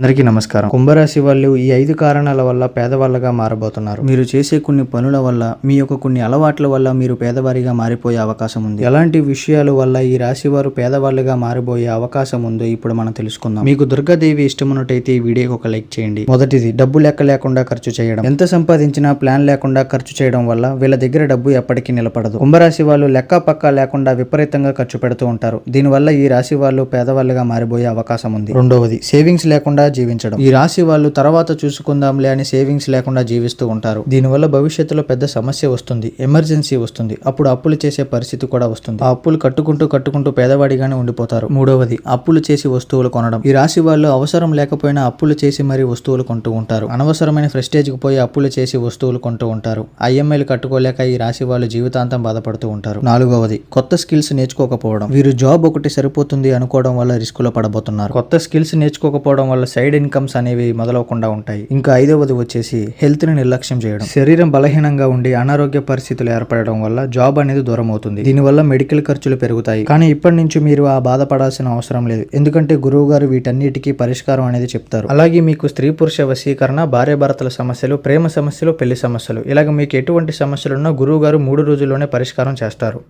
అందరికీ నమస్కారం. కుంభరాశి వాళ్ళు ఈ ఐదు కారణాల వల్ల పేదవాళ్ళగా మారబోతున్నారు. మీరు చేసే కొన్ని పనుల వల్ల మీ యొక్క కొన్ని అలవాట్ల వల్ల మీరు పేదవారిగా మారిపోయే అవకాశం ఉంది. ఎలాంటి విషయాల వల్ల ఈ రాశి వారు పేదవాళ్ళుగా మారిపోయే అవకాశం ఉందో ఇప్పుడు మనం తెలుసుకుందాం. మీకు దుర్గాదేవి ఇష్టమున్నట్టయితే ఈ వీడియోకి ఒక లైక్ చేయండి. మొదటిది డబ్బు లెక్క లేకుండా ఖర్చు చేయడం. ఎంత సంపాదించినా ప్లాన్ లేకుండా ఖర్చు చేయడం వల్ల వీళ్ళ దగ్గర డబ్బు ఎప్పటికీ నిలబడదు. కుంభరాశి వాళ్ళు లెక్క పక్క లేకుండా విపరీతంగా ఖర్చు పెడుతూ ఉంటారు. దీనివల్ల ఈ రాశి వాళ్ళు పేదవాళ్ళుగా మారిపోయే అవకాశం ఉంది. రెండవది సేవింగ్స్ లేకుండా జీవించడం. ఈ రాశి వాళ్ళు తర్వాత చూసుకుందాంలే అని సేవింగ్స్ లేకుండా జీవిస్తూ ఉంటారు. దీనివల్ల భవిష్యత్తులో పెద్ద సమస్య వస్తుంది. ఎమర్జెన్సీ వస్తుంది. అప్పుడు అప్పులు చేసే పరిస్థితి కూడా వస్తుంది. ఆ అప్పులు కట్టుకుంటూ కట్టుకుంటూ పేదవాడిగానే ఉండిపోతారు. మూడవది అప్పులు చేసి వస్తువులు కొనడం. ఈ రాశి వాళ్ళు అవసరం లేకపోయినా అప్పులు చేసి మరీ వస్తువులు కొంటూ ఉంటారు. అనవసరమైన ఫ్రెస్టేజ్కి పోయి అప్పులు చేసి వస్తువులు కొంటూ ఉంటారు. ఐఎంఐలు కట్టుకోలేక ఈ రాశి వాళ్ళు జీవితాంతం బాధపడుతూ ఉంటారు. నాలుగవది కొత్త స్కిల్స్ నేర్చుకోకపోవడం. వీరు జాబ్ ఒకటి సరిపోతుంది అనుకోవడం వల్ల రిస్క్లో పడబోతున్నారు. కొత్త స్కిల్స్ నేర్చుకోకపోవడం వల్ల సైడ్ ఇన్కమ్స్ అనేవి మొదలవకుండా ఉంటాయి. ఇంకా ఐదవది వచ్చేసి హెల్త్ని నిర్లక్ష్యం చేయడం. శరీరం బలహీనంగా ఉండి అనారోగ్య పరిస్థితులు ఏర్పడడం వల్ల జాబ్ అనేది దూరం అవుతుంది దీనివల్ల మెడికల్ ఖర్చులు పెరుగుతాయి. కానీ ఇప్పటి నుంచి మీరు ఆ బాధపడాల్సిన అవసరం లేదు. ఎందుకంటే గురువు గారు వీటన్నిటికీ పరిష్కారం అనేది చెప్తారు. అలాగే మీకు స్త్రీ పురుష వశీకరణ భార్య భర్తల సమస్యలు ప్రేమ సమస్యలు పెళ్ళి సమస్యలు. ఇలాగ మీకు ఎటువంటి సమస్యలున్నా గురువు గారు మూడు రోజుల్లోనే పరిష్కారం చేస్తారు.